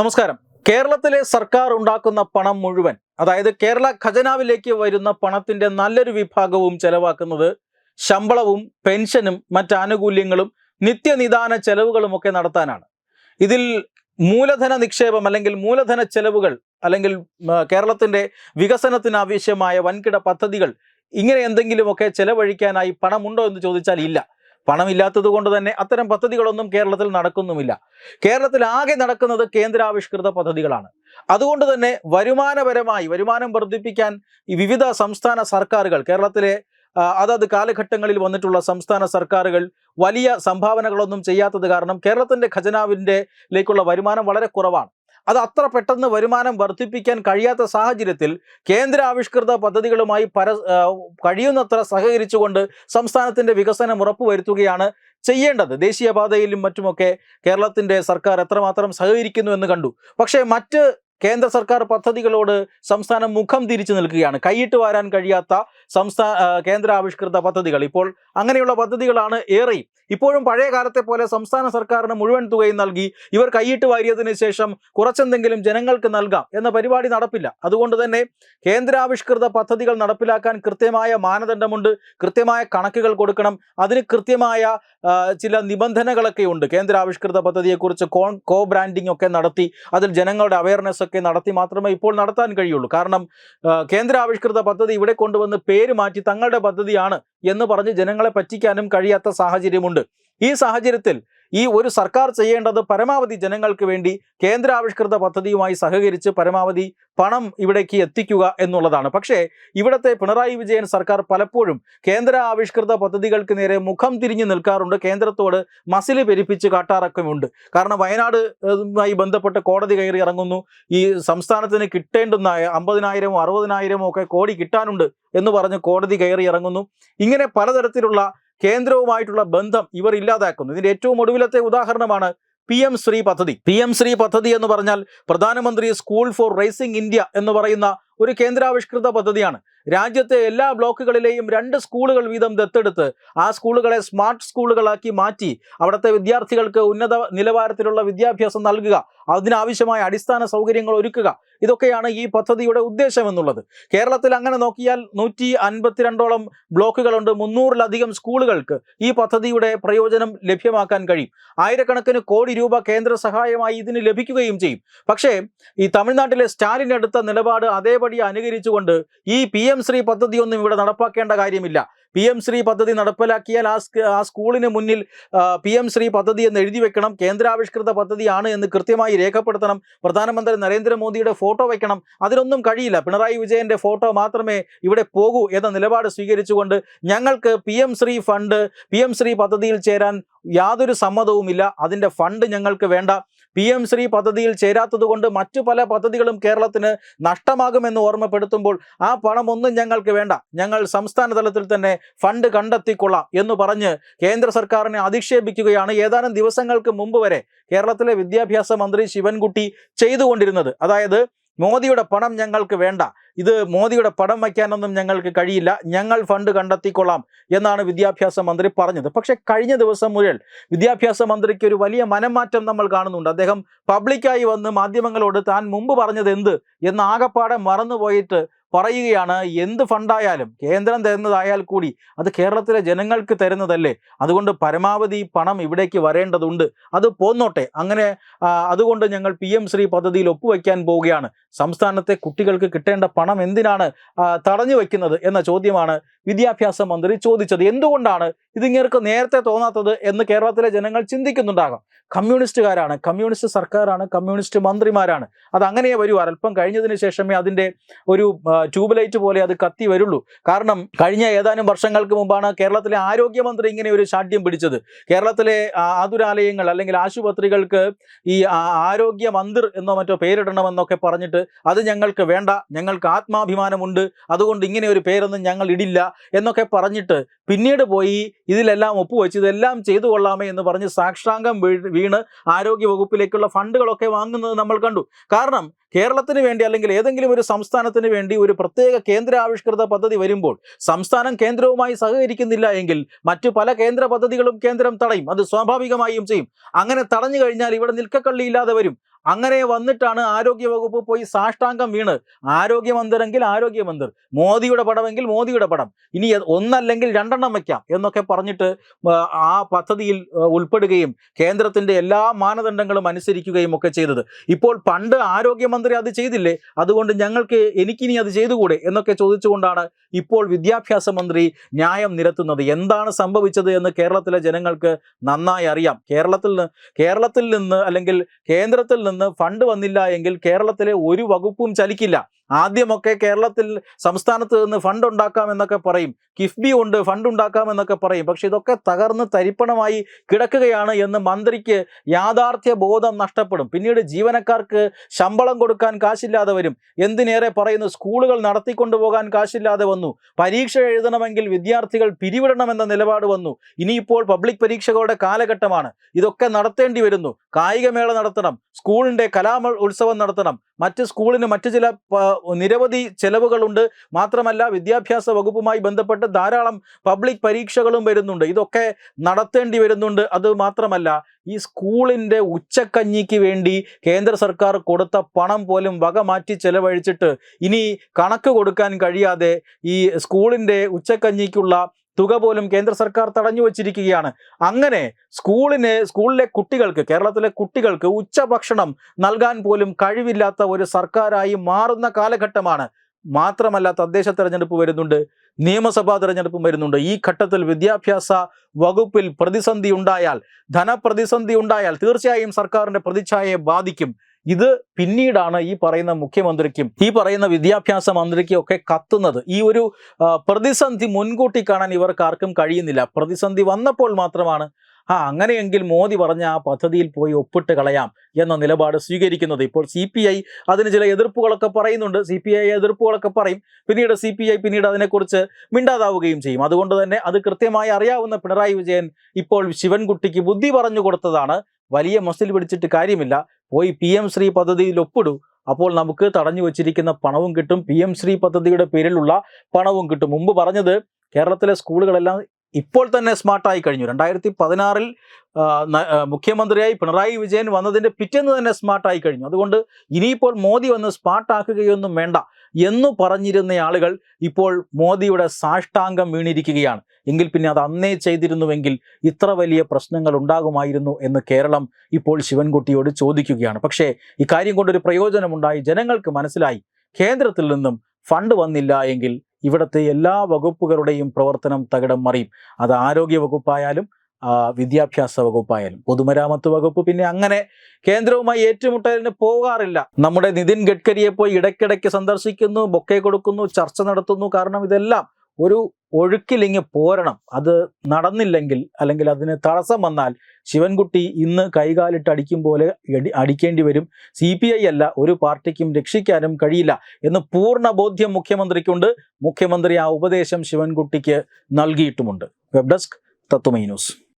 നമസ്കാരം. കേരളത്തിലെ സർക്കാർ ഉണ്ടാക്കുന്ന പണം മുഴുവൻ അതായത് കേരള ഖജനാവിലേക്ക് വരുന്ന പണത്തിന്റെ നല്ലൊരു വിഭാഗവും ചെലവാക്കുന്നത് ശമ്പളവും പെൻഷനും മറ്റ് ആനുകൂല്യങ്ങളും നിത്യനിദാന ചെലവുകളും ഒക്കെ നടത്താനാണ്. ഇതിൽ മൂലധന നിക്ഷേപം അല്ലെങ്കിൽ മൂലധന ചെലവുകൾ അല്ലെങ്കിൽ കേരളത്തിന്റെ വികസനത്തിന് ആവശ്യമായ വൻകിട പദ്ധതികൾ ഇങ്ങനെ എന്തെങ്കിലുമൊക്കെ ചെലവഴിക്കാനായി പണമുണ്ടോ എന്ന് ചോദിച്ചാൽ ഇല്ല. പണമില്ലാത്തത് കൊണ്ട് തന്നെ അത്തരം പദ്ധതികളൊന്നും കേരളത്തിൽ നടക്കുന്നുമില്ല. കേരളത്തിൽ ആകെ നടക്കുന്നത് കേന്ദ്രാവിഷ്കൃത പദ്ധതികളാണ്. അതുകൊണ്ട് തന്നെ വരുമാനപരമായി വരുമാനം വർദ്ധിപ്പിക്കാൻ വിവിധ സംസ്ഥാന സർക്കാരുകൾ കേരളത്തിലെ അതത് കാലഘട്ടങ്ങളിൽ വന്നിട്ടുള്ള സംസ്ഥാന സർക്കാരുകൾ വലിയ സംഭാവനകളൊന്നും ചെയ്യാത്തത് കാരണം കേരളത്തിന്റെ ഖജനാവിന്റെ ലേക്കുള്ള വരുമാനം വളരെ കുറവാണ്. അത് അത്ര പെട്ടെന്ന് വരുമാനം വർദ്ധിപ്പിക്കാൻ കഴിയാത്ത സാഹചര്യത്തിൽ കേന്ദ്ര ആവിഷ്കൃത പദ്ധതികളുമായി പര കഴിയുന്നത്ര സഹകരിച്ചുകൊണ്ട് സംസ്ഥാനത്തിന്റെ വികസനം ഉറപ്പുവരുത്തുകയാണ് ചെയ്യേണ്ടത്. ദേശീയപാതയിലും മറ്റുമൊക്കെ കേരളത്തിന്റെ സർക്കാർ എത്രമാത്രം സഹകരിക്കുന്നു എന്ന് കണ്ടു. പക്ഷേ മറ്റ് കേന്ദ്ര സർക്കാർ പദ്ധതികളോട് സംസ്ഥാനം മുഖം തിരിച്ചു നിൽക്കുകയാണ്. കൈയിട്ട് വാരാൻ കഴിയാത്ത സംസ്ഥാന ആ, കേന്ദ്ര ആവിഷ്കൃത പദ്ധതികൾ. ഇപ്പോൾ അങ്ങനെയുള്ള പദ്ധതികളാണ് ഏറെയും. ഇപ്പോഴും പഴയ കാലത്തെ പോലെ സംസ്ഥാന സർക്കാരിന് മുഴുവൻ തുകയും നൽകി ഇവർ കൈയിട്ട് വാരിയതിന് ശേഷം കുറച്ചെന്തെങ്കിലും ജനങ്ങൾക്ക് നൽകാം എന്ന പരിപാടി നടപ്പില്ല. അതുകൊണ്ട് തന്നെ കേന്ദ്രാവിഷ്കൃത പദ്ധതികൾ നടപ്പിലാക്കാൻ കൃത്യമായ മാനദണ്ഡമുണ്ട് കൃത്യമായ കണക്കുകൾ കൊടുക്കണം. അതിന് കൃത്യമായ ചില നിബന്ധനകളൊക്കെ ഉണ്ട്. കേന്ദ്രാവിഷ്കൃത പദ്ധതിയെക്കുറിച്ച് കോ കോ ബ്രാൻഡിംഗ് ഒക്കെ നടത്തി അതിൽ ജനങ്ങളുടെ അവയർനെസ് ഒക്കെ നടത്തി മാത്രമേ ഇപ്പോൾ നടത്താൻ കഴിയുള്ളൂ. കാരണം കേന്ദ്രാവിഷ്കൃത പദ്ധതി ഇവിടെ കൊണ്ടുവന്ന് പേര് മാറ്റി തങ്ങളുടെ പദ്ധതിയാണ് എന്ന് പറഞ്ഞ് ജനങ്ങളെ പറ്റിക്കാനും കഴിയാത്ത സാഹചര്യമുണ്ട്. ഈ സാഹചര്യത്തിൽ ഈ ഒരു സർക്കാർ ചെയ്യേണ്ടത് പരമാവധി ജനങ്ങൾക്ക് വേണ്ടി കേന്ദ്ര ആവിഷ്കൃത പദ്ധതിയുമായി സഹകരിച്ച് പരമാവധി പണം ഇവിടേക്ക് എത്തിക്കുക എന്നുള്ളതാണ്. പക്ഷേ ഇവിടത്തെ പിണറായി വിജയൻ സർക്കാർ പലപ്പോഴും കേന്ദ്ര ആവിഷ്കൃത പദ്ധതികൾക്ക് നേരെ മുഖം തിരിഞ്ഞു നിൽക്കാറുണ്ട്. കേന്ദ്രത്തോട് മസിൽ പെരിപ്പിച്ച് കാട്ടാറക്കമുണ്ട് കാരണം വയനാടുമായി ബന്ധപ്പെട്ട് കോടതി കയറി ഇറങ്ങുന്നു. ഈ സംസ്ഥാനത്തിന് കിട്ടേണ്ടുന്ന അമ്പതിനായിരമോ അറുപതിനായിരമോ ഒക്കെ കോടി കിട്ടാനുണ്ട് എന്ന് പറഞ്ഞ് കോടതി കയറി ഇറങ്ങുന്നു. ഇങ്ങനെ പലതരത്തിലുള്ള കേന്ദ്രവുമായിട്ടുള്ള ബന്ധം ഇവർ ഇല്ലാതാക്കുന്നു. ഇതിന്റെ ഏറ്റവും ഒടുവിലത്തെ ഉദാഹരണമാണ് പി എം ശ്രീ പദ്ധതി. പി എം ശ്രീ പദ്ധതി എന്ന് പറഞ്ഞാൽ പ്രധാനമന്ത്രി സ്കൂൾ ഫോർ റേസിംഗ് ഇന്ത്യ എന്ന് പറയുന്ന ഒരു കേന്ദ്രാവിഷ്കൃത പദ്ധതിയാണ്. രാജ്യത്തെ എല്ലാ ബ്ലോക്കുകളിലെയും രണ്ട് സ്കൂളുകൾ വീതം ദത്തെടുത്ത് ആ സ്കൂളുകളെ സ്മാർട്ട് സ്കൂളുകളാക്കി മാറ്റി അവിടുത്തെ വിദ്യാർത്ഥികൾക്ക് ഉന്നത നിലവാരത്തിലുള്ള വിദ്യാഭ്യാസം നൽകുക അതിനാവശ്യമായ അടിസ്ഥാന സൗകര്യങ്ങൾ ഒരുക്കുക ഇതൊക്കെയാണ് ഈ പദ്ധതിയുടെ ഉദ്ദേശം എന്നുള്ളത്. കേരളത്തിൽ അങ്ങനെ നോക്കിയാൽ നൂറ്റി അൻപത്തിരണ്ടോളം ബ്ലോക്കുകളുണ്ട്. മുന്നൂറിലധികം സ്കൂളുകൾക്ക് ഈ പദ്ധതിയുടെ പ്രയോജനം ലഭ്യമാക്കാൻ കഴിയും. ആയിരക്കണക്കിന് കോടി രൂപ കേന്ദ്ര സഹായമായി ഇതിന് ലഭിക്കുകയും ചെയ്യും. പക്ഷേ ഈ തമിഴ്നാട്ടിലെ സ്റ്റാലിൻ എടുത്ത നിലപാട് അതേപടി അനുകരിച്ചുകൊണ്ട് ഈ പി എം ശ്രീ പദ്ധതിയൊന്നും ഇവിടെ നടപ്പാക്കേണ്ട കാര്യമില്ല. പി എം ശ്രീ പദ്ധതി നടപ്പിലാക്കിയാൽ ആ ആ സ്കൂളിന് മുന്നിൽ പി എം ശ്രീ പദ്ധതി എന്ന് എഴുതി വെക്കണം കേന്ദ്രാവിഷ്കൃത പദ്ധതിയാണ് എന്ന് കൃത്യമായി രേഖപ്പെടുത്തണം പ്രധാനമന്ത്രി നരേന്ദ്രമോദിയുടെ ഫോട്ടോ വയ്ക്കണം അതിനൊന്നും കഴിയില്ല. പിണറായി വിജയന്റെ ഫോട്ടോ മാത്രമേ ഇവിടെ പോകൂ എന്ന നിലപാട് സ്വീകരിച്ചുകൊണ്ട് ഞങ്ങൾക്ക് P M Shri fund P M Shri പദ്ധതിയിൽ ചേരാൻ യാതൊരു സമ്മതവുമില്ല. അതിന്റെ ഫണ്ട് ഞങ്ങൾക്ക് വേണ്ട. പി എം ശ്രീ പദ്ധതിയിൽ ചേരാത്തതുകൊണ്ട് മറ്റു പല പദ്ധതികളും കേരളത്തിന് നഷ്ടമാകുമെന്ന് ഓർമ്മപ്പെടുത്തുമ്പോൾ ആ പണമൊന്നും ഞങ്ങൾക്ക് വേണ്ട. ഞങ്ങൾ സംസ്ഥാന തലത്തിൽ തന്നെ ഫണ്ട് കണ്ടെത്തിക്കൊള്ളാം എന്ന് പറഞ്ഞ് കേന്ദ്ര സർക്കാരിനെ അധിക്ഷേപിക്കുകയാണ് ഏതാനും ദിവസങ്ങൾക്ക് മുമ്പ് വരെ കേരളത്തിലെ വിദ്യാഭ്യാസ മന്ത്രി ശിവൻകുട്ടി ചെയ്തുകൊണ്ടിരുന്നത്. അതായത് മോദിയുടെ പണം ഞങ്ങൾക്ക് വേണ്ട. ഇത് മോദിയുടെ പണം വയ്ക്കാനൊന്നും ഞങ്ങൾക്ക് കഴിയില്ല. ഞങ്ങൾ ഫണ്ട് കണ്ടെത്തിക്കൊള്ളാം എന്നാണ് വിദ്യാഭ്യാസ മന്ത്രി പറഞ്ഞത്. പക്ഷെ കഴിഞ്ഞ ദിവസം മുതൽ വിദ്യാഭ്യാസ മന്ത്രിക്ക് ഒരു വലിയ മനംമാറ്റം നമ്മൾ കാണുന്നുണ്ട്. അദ്ദേഹം പബ്ലിക്കായി വന്ന് മാധ്യമങ്ങളോട് താൻ മുമ്പ് പറഞ്ഞത് എന്ത്? എന്ന് ആകെപ്പാടെ മറന്നുപോയിട്ട് പറയുകയാണ് എന്ത് ഫണ്ടായാലും കേന്ദ്രം തരുന്നതായാൽ കൂടി അത് കേരളത്തിലെ ജനങ്ങൾക്ക് തരുന്നതല്ലേ? അതുകൊണ്ട് പരമാവധി പണം ഇവിടേക്ക് വരേണ്ടതുണ്ട്. അത് പോന്നോട്ടെ. അങ്ങനെ അതുകൊണ്ട് ഞങ്ങൾ പി എം ശ്രീ പദ്ധതിയിൽ ഒപ്പുവെക്കാൻ പോവുകയാണ്. സംസ്ഥാനത്തെ കുട്ടികൾക്ക് കിട്ടേണ്ട പണം എന്തിനാണ് തടഞ്ഞു വയ്ക്കുന്നത് എന്ന ചോദ്യമാണ് വിദ്യാഭ്യാസ മന്ത്രി ചോദിച്ചത്. എന്തുകൊണ്ടാണ് ഇതിങ്ങർക്ക് നേരത്തെ തോന്നാത്തത് എന്ന് കേരളത്തിലെ ജനങ്ങൾ ചിന്തിക്കുന്നുണ്ടാകാം. കമ്മ്യൂണിസ്റ്റുകാരാണ് കമ്മ്യൂണിസ്റ്റ് സർക്കാരാണ് കമ്മ്യൂണിസ്റ്റ് മന്ത്രിമാരാണ്. അത് അങ്ങനെയേ വരൂ. അല്പം കഴിഞ്ഞതിന് ശേഷമേ അതിന്റെ ഒരു ട്യൂബ്ലൈറ്റ് പോലെ അത് കത്തി വരുള്ളൂ. കാരണം കഴിഞ്ഞ ഏതാനും വർഷങ്ങൾക്ക് മുമ്പാണ് കേരളത്തിലെ ആരോഗ്യമന്ത്രി ഇങ്ങനെ ഒരു ശാഠ്യം പിടിച്ചത്. കേരളത്തിലെ ആതുരാലയങ്ങൾ അല്ലെങ്കിൽ ആശുപത്രികൾക്ക് ഈ ആരോഗ്യ എന്നോ മറ്റോ പേരിടണമെന്നൊക്കെ പറഞ്ഞിട്ട് അത് ഞങ്ങൾക്ക് വേണ്ട ഞങ്ങൾക്ക് ആത്മാഭിമാനമുണ്ട് അതുകൊണ്ട് ഇങ്ങനെ ഒരു പേരൊന്നും ഞങ്ങൾ ഇടില്ല എന്നൊക്കെ പറഞ്ഞിട്ട് പിന്നീട് പോയി ഇതിലെല്ലാം ഒപ്പുവെച്ച് ഇതെല്ലാം ചെയ്തു കൊള്ളാമേ എന്ന് പറഞ്ഞ് സാക്ഷാംഗം വീണ് ആരോഗ്യ വകുപ്പിലേക്കുള്ള ഫണ്ടുകളൊക്കെ വാങ്ങുന്നത് നമ്മൾ കണ്ടു. കാരണം കേരളത്തിന് വേണ്ടി അല്ലെങ്കിൽ ഏതെങ്കിലും ഒരു സംസ്ഥാനത്തിന് വേണ്ടി ഒരു പ്രത്യേക കേന്ദ്ര ആവിഷ്കൃത പദ്ധതി വരുമ്പോൾ സംസ്ഥാനം കേന്ദ്രവുമായി സഹകരിക്കുന്നില്ല എങ്കിൽ മറ്റു പല കേന്ദ്ര പദ്ധതികളും കേന്ദ്രം തടയും അത് സ്വാഭാവികമായും ചെയ്യും. അങ്ങനെ തടഞ്ഞു കഴിഞ്ഞാൽ ഇവിടെ നിൽക്കക്കള്ളിയില്ലാതെ വരും. അങ്ങനെ വന്നിട്ടാണ് ആരോഗ്യവകുപ്പ് പോയി സാഷ്ടാംഗം വീണ്. ആരോഗ്യമന്ത്രെങ്കിൽ ആരോഗ്യമന്ത്രി മോദിയുടെ പടമെങ്കിൽ മോദിയുടെ പടം. ഇനി ഒന്നല്ലെങ്കിൽ രണ്ടെണ്ണം വയ്ക്കാം എന്നൊക്കെ പറഞ്ഞിട്ട് ആ, പദ്ധതിയിൽ ഉൾപ്പെടുകയും കേന്ദ്രത്തിന്റെ എല്ലാ മാനദണ്ഡങ്ങളും അനുസരിക്കുകയും ഒക്കെ ചെയ്തത്. ഇപ്പോൾ പണ്ട് ആരോഗ്യമന്ത്രി അത് ചെയ്തില്ലേ? അതുകൊണ്ട് ഞങ്ങൾക്ക് എനിക്കിനി അത് ചെയ്തുകൂടെ എന്നൊക്കെ ചോദിച്ചുകൊണ്ടാണ് ഇപ്പോൾ വിദ്യാഭ്യാസ മന്ത്രി ന്യായം നിരത്തുന്നത്. എന്താണ് സംഭവിച്ചത് എന്ന് കേരളത്തിലെ ജനങ്ങൾക്ക് നന്നായി അറിയാം. കേരളത്തിൽ കേരളത്തിൽ നിന്ന് അല്ലെങ്കിൽ കേന്ദ്രത്തിൽ ഫണ്ട് വന്നില്ല എങ്കിൽ കേരളത്തിലെ ഒരു വകുപ്പും ചലിക്കില്ല. ആദ്യമൊക്കെ കേരളത്തിൽ സംസ്ഥാനത്ത് നിന്ന് ഫണ്ട് ഉണ്ടാക്കാം എന്നൊക്കെ പറയും. കിഫ്ബി ഉണ്ട് ഫണ്ട് ഉണ്ടാക്കാം എന്നൊക്കെ പറയും. പക്ഷെ ഇതൊക്കെ തകർന്ന് തരിപ്പണമായി കിടക്കുകയാണ് എന്ന് മന്ത്രിക്ക് യാഥാർത്ഥ്യ ബോധം നഷ്ടപ്പെടും. പിന്നീട് ജീവനക്കാർക്ക് ശമ്പളം കൊടുക്കാൻ കാശില്ലാതെ വരും. എന്തിനേറെ പറയുന്നു? സ്കൂളുകൾ നടത്തിക്കൊണ്ടുപോകാൻ കാശില്ലാതെ വന്നു. പരീക്ഷ എഴുതണമെങ്കിൽ വിദ്യാർത്ഥികൾ പിരിവിടണമെന്ന നിലപാട് വന്നു. ഇനിയിപ്പോൾ പബ്ലിക് പരീക്ഷകളുടെ കാലഘട്ടമാണ്. ഇതൊക്കെ നടത്തേണ്ടി വരുന്നു. കായികമേള നടത്തണം. സ്കൂളിന്റെ കലാമ ഉത്സവം നടത്തണം. മറ്റ് സ്കൂളിന് മറ്റു ചില നിരവധി ചെലവുകളുണ്ട്. മാത്രമല്ല വിദ്യാഭ്യാസ വകുപ്പുമായി ബന്ധപ്പെട്ട് ധാരാളം പബ്ലിക് പരീക്ഷകളും വരുന്നുണ്ട്. ഇതൊക്കെ നടത്തേണ്ടി വരുന്നുണ്ട്. അത് മാത്രമല്ല ഈ സ്കൂളിന്റെ ഉച്ചക്കഞ്ഞിക്ക് വേണ്ടി കേന്ദ്ര സർക്കാർ കൊടുത്ത പണം പോലും വക മാറ്റി ചെലവഴിച്ചിട്ട് ഇനി കണക്ക് കൊടുക്കാൻ കഴിയാതെ ഈ സ്കൂളിന്റെ ഉച്ചക്കഞ്ഞിക്കുള്ള തുക പോലും കേന്ദ്ര സർക്കാർ തടഞ്ഞു വച്ചിരിക്കുകയാണ്. അങ്ങനെ സ്കൂളിന് സ്കൂളിലെ കുട്ടികൾക്ക് കേരളത്തിലെ കുട്ടികൾക്ക് ഉച്ചഭക്ഷണം നൽകാൻ പോലും കഴിവില്ലാത്ത ഒരു സർക്കാരായി മാറുന്ന കാലഘട്ടമാണ്. മാത്രമല്ല തദ്ദേശ തെരഞ്ഞെടുപ്പ് വരുന്നുണ്ട് നിയമസഭാ തെരഞ്ഞെടുപ്പും വരുന്നുണ്ട്. ഈ ഘട്ടത്തിൽ വിദ്യാഭ്യാസ വകുപ്പിൽ പ്രതിസന്ധി ഉണ്ടായാൽ ധനപ്രതിസന്ധി ഉണ്ടായാൽ തീർച്ചയായും സർക്കാരിന്റെ പ്രതിച്ഛായയെ ബാധിക്കും. ഇത് പിന്നീടാണ് ഈ പറയുന്ന മുഖ്യമന്ത്രിക്കും ഈ പറയുന്ന വിദ്യാഭ്യാസ മന്ത്രിക്കും ഒക്കെ കത്തുന്നത്. ഈ ഒരു പ്രതിസന്ധി മുൻകൂട്ടി കാണാൻ ഇവർക്ക് ആർക്കും കഴിയുന്നില്ല. പ്രതിസന്ധി വന്നപ്പോൾ മാത്രമാണ് ആ അങ്ങനെയെങ്കിൽ മോദി പറഞ്ഞ ആ പദ്ധതിയിൽ പോയി ഒപ്പിട്ട് കളയാം എന്ന നിലപാട് സ്വീകരിക്കുന്നത്. ഇപ്പോൾ സി പി ഐ അതിന് ചില എതിർപ്പുകളൊക്കെ പറയുന്നുണ്ട്. സി പി ഐ എതിർപ്പുകളൊക്കെ പറയും. പിന്നീട് സി പി ഐ പിന്നീട് അതിനെക്കുറിച്ച് മിണ്ടാതാവുകയും ചെയ്യും. അതുകൊണ്ട് തന്നെ അത് കൃത്യമായി അറിയാവുന്ന പിണറായി വിജയൻ ഇപ്പോൾ ശിവൻകുട്ടിക്ക് ബുദ്ധി പറഞ്ഞു കൊടുത്തതാണ്. വലിയ മസിൽ പിടിച്ചിട്ട് കാര്യമില്ല. പോയി പി എം ശ്രീ പദ്ധതിയിൽ ഒപ്പിടൂ. അപ്പോൾ നമുക്ക് തടഞ്ഞു വച്ചിരിക്കുന്ന പണവും കിട്ടും. പി എം ശ്രീ പദ്ധതിയുടെ പേരിലുള്ള പണവും കിട്ടും. മുമ്പ് പറഞ്ഞത് കേരളത്തിലെ സ്കൂളുകളെല്ലാം ഇപ്പോൾ തന്നെ സ്മാർട്ടായി കഴിഞ്ഞു. രണ്ടായിരത്തി പതിനാറിൽ മുഖ്യമന്ത്രിയായി പിണറായി വിജയൻ വന്നതിന്റെ പിറ്റേന്ന് തന്നെ സ്മാർട്ടായി കഴിഞ്ഞു. അതുകൊണ്ട് ഇനിയിപ്പോൾ മോദി വന്ന് സ്മാർട്ടാക്കുകയൊന്നും വേണ്ട എന്നു പറഞ്ഞിരുന്ന ആളുകൾ ഇപ്പോൾ മോദിയുടെ സാഷ്ടാംഗം വീണിരിക്കുകയാണ്. എങ്കിൽ പിന്നെ അത് അന്നേ ചെയ്തിരുന്നുവെങ്കിൽ ഇത്ര വലിയ പ്രശ്നങ്ങൾ ഉണ്ടാകുമായിരുന്നു എന്ന് കേരളം ഇപ്പോൾ ശിവൻകുട്ടിയോട് ചോദിക്കുകയാണ്. പക്ഷേ ഇക്കാര്യം കൊണ്ടൊരു പ്രയോജനമുണ്ടായി. ജനങ്ങൾക്ക് മനസ്സിലായി. കേന്ദ്രത്തിൽ നിന്നും ഫണ്ട് വന്നില്ല എങ്കിൽ ഇവിടുത്തെ എല്ലാ വകുപ്പുകളുടെയും പ്രവർത്തനം തകിടം മറിയും. അത് ആരോഗ്യ വകുപ്പായാലും വിദ്യാഭ്യാസ വകുപ്പായാലും പൊതുമരാമത്ത് വകുപ്പ് പിന്നെ അങ്ങനെ കേന്ദ്രവുമായി ഏറ്റുമുട്ടലിന് പോകാറില്ല. നമ്മുടെ നിതിൻ ഗഡ്കരിയെ പോയി ഇടയ്ക്കിടയ്ക്ക് സന്ദർശിക്കുന്നു ബൊക്കെ കൊടുക്കുന്നു ചർച്ച നടത്തുന്നു. കാരണം ഇതെല്ലാം ഒരു ഒഴുക്കിലിങ്ങ് പോരണം. അത് നടന്നില്ലെങ്കിൽ അല്ലെങ്കിൽ അതിന് തടസ്സം വന്നാൽ ശിവൻകുട്ടി ഇന്ന് കൈകാലിട്ട് അടിക്കും പോലെ അടിക്കേണ്ടി വരും. സി പി ഐ അല്ല ഒരു പാർട്ടിക്കും രക്ഷിക്കാനും കഴിയില്ല എന്ന് പൂർണ ബോധ്യം മുഖ്യമന്ത്രിക്കുണ്ട്. മുഖ്യമന്ത്രി ആ ഉപദേശം ശിവൻകുട്ടിക്ക് നൽകിയിട്ടുമുണ്ട്. Web desk Tatwamayi news.